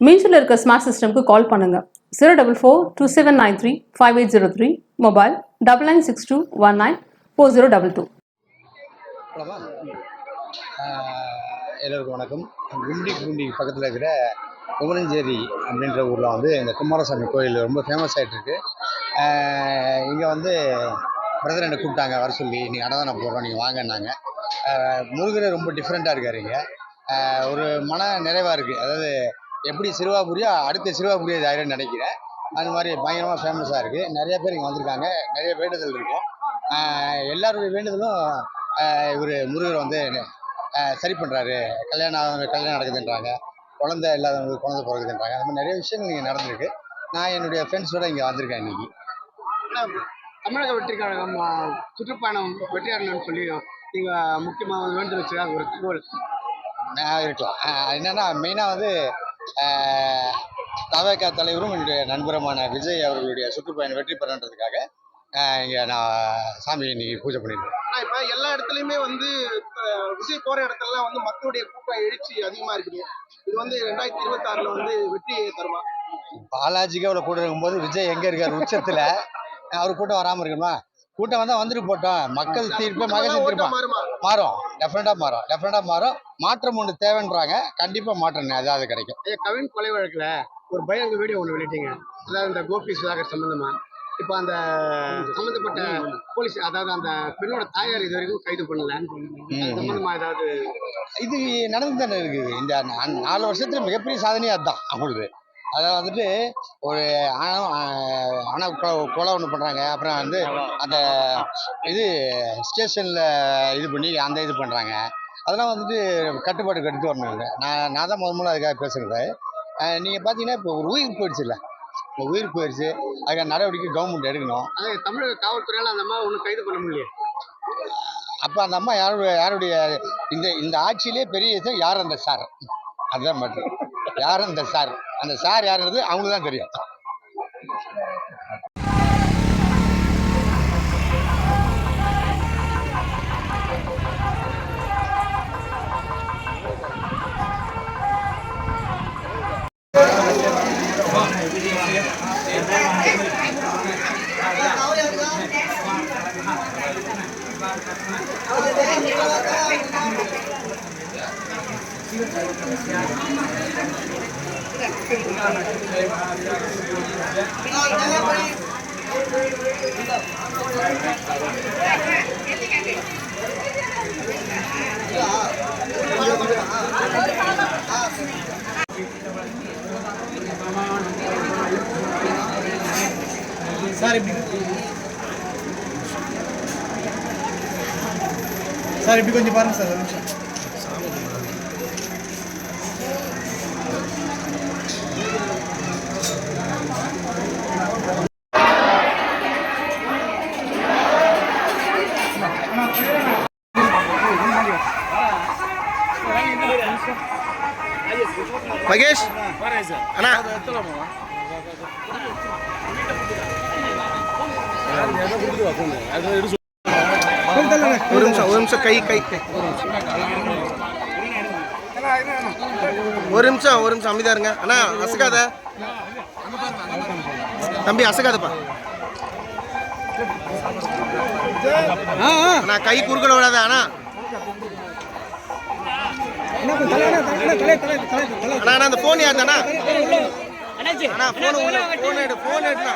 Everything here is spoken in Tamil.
மீன்ஸில் இருக்க ஸ்மார்ட் சிஸ்டம்க்கு கால் பண்ணுங்கள் zero double four two seven nine three five eight zero three mobile double nine six two one nine four zero double two எல்லோருக்கும் வணக்கம். குண்டி குண்டி பக்கத்தில் இருக்கிற குமரஞ்சேரி அப்படின்ற ஊரில் வந்து இந்த குமாரசாமி கோயில் ரொம்ப ஃபேமஸ் ஆகிட்டுருக்கு இங்கே வந்து பிரதர் என்னை கூப்பிட்டாங்க வர சொல்லி நீங்கள் அன்னதானம் போடுறோம் நீங்கள் வாங்கன்னாங்க ஆஹ் முருகர் ரொம்ப டிஃப்ரெண்ட்டாக இருக்கார் இங்கே. ஒரு மன நிறைவாக இருக்குது அதாவது எப்படி சிறுவாபுரியா அடுத்த சிறுவாபுரி ஆயிரும்னு நினைக்கிறேன். அந்த மாதிரி பயங்கரமாக ஃபேமஸாக இருக்குது நிறைய பேர் இங்கே வந்திருக்காங்க. நிறைய வேண்டுதல் இருக்கும் எல்லாருடைய வேண்டுதலும் இவர் முருகர் வந்து சரி பண்ணுறாரு கல்யாணம் கல்யாணம் நடக்குதுன்றாங்க. குழந்தை இல்லாதவங்களுக்கு குழந்தை பிறகுதுன்றாங்க அந்த மாதிரி நிறைய விஷயங்கள் இங்கே நடந்திருக்கு. நான் என்னுடைய ஃப்ரெண்ட்ஸோட இங்கே வந்திருக்கேன் இன்னைக்கு. தமிழக வெற்றி கழகம் சுற்றுப்பயணம் வெற்றியாளர்னு சொல்லி நீங்க முக்கியமாக வேண்டுதல் வச்சுருக்காங்க ஒரு கோல்? இருக்கலாம். என்னன்னா மெயினாக வந்து தவக தலைவரும் என்னுடைய நண்பருமான விஜய் அவர்களுடைய சுற்றுப்பயணம் வெற்றி பெறன்றதுக்காக இங்கே நான் சாமி இன்னைக்கு பூஜை பண்ணியிருக்கேன். இப்போ எல்லா இடத்துலையுமே வந்து விஜய் போகிற இடத்துலலாம் வந்து மக்களுடைய கூட்டம் எழுச்சி அதிகமாக இருக்குது. இது வந்து ரெண்டாயிரத்தி இருபத்தாறில் வந்து வெற்றியை தருமா? பாலாஜிக்கு அவ்வளோ கூட்டம் இருக்கும்போது விஜய் எங்கே இருக்கார் உச்சத்தில்? அவர் கூட்டம் வராமல் இருக்கணுமா? கூட்டம் வந்தால் வந்துட்டு போட்டோம் மக்கள் தீர்ப்பு மகசூல் தீர்ப்பா? மாறுமா? டெஃபினட்டாக மாறும். டெஃபினட்டாக மாறும். மாற்றம் ஒன்று தேவைன்றாங்க. கண்டிப்பாக மாற்றம் அதாவது கிடைக்கும். கவின் கொலை வழக்கில் ஒரு பயங்க வீடியோ ஒன்று வெளியிட்டீங்க. அதாவது இந்த கோபி சுதாகர் சம்பந்தமா. இப்போ அந்த சம்மந்தப்பட்ட போலீஸ் அதாவது அந்த பெண்ணோட தாயார் இது வரைக்கும் கைது பண்ணல. அது சம்பந்தமா ஏதாவது இது நடந்து தானே இருக்குது? இந்த நாலு வருஷத்துல மிகப்பெரிய சாதனையே அதுதான். அவங்களுக்கு. அதாவது வந்துட்டு ஒரு ஆணவ ஆணவ கொலை ஒன்று பண்ணுறாங்க அப்புறம் வந்து அந்த இது ஸ்டேஷனில் இது பண்ணி அந்த இது பண்ணுறாங்க அதெல்லாம் வந்துட்டு கட்டுப்பாட்டுக்கு எடுத்து வரணும் இல்லை. நான் நான் தான் முதல் முதல்ல அதுக்காக பேசுகிறது நீங்கள் பார்த்தீங்கன்னா இப்போ ஒரு உயிர் போயிடுச்சு இல்லை? இப்போ உயிர் போயிடுச்சு அதுக்கான நடவடிக்கை கவர்மெண்ட் எடுக்கணும். தமிழக காவல்துறையால அந்த அம்மா ஒன்றும் கைது பண்ண முடியல அப்போ அந்த அம்மா யாருடைய யாருடைய இந்த இந்த ஆட்சியிலே பெரிய இது யார் அந்த சார்? அதுதான் மட்டும் யாரும் இந்த சார் அந்த சார் யாருன்றது அவங்களுக்கு தான் தெரியும். சார் இப்படி சார் இப்படி கொஞ்சம் பாருங்க சார் ஒரு நிமிஷம். மகேஷ். அண்ணா. ஒரு நிமிஷம் ஒரு நிமிஷம் கை கை. கை ஒரு நிமிஷம் ஒரு நிமிஷம் அமைதியா இருங்க. அண்ணா அசகாத தம்பி அசகாதப்பா அண்ணா கை குறுக்கல விடாத அண்ணா. அண்ணா அண்ணா அந்த போன் யாருண்ணா அண்ணா போன் போன் எடு போன் எடுண்ணா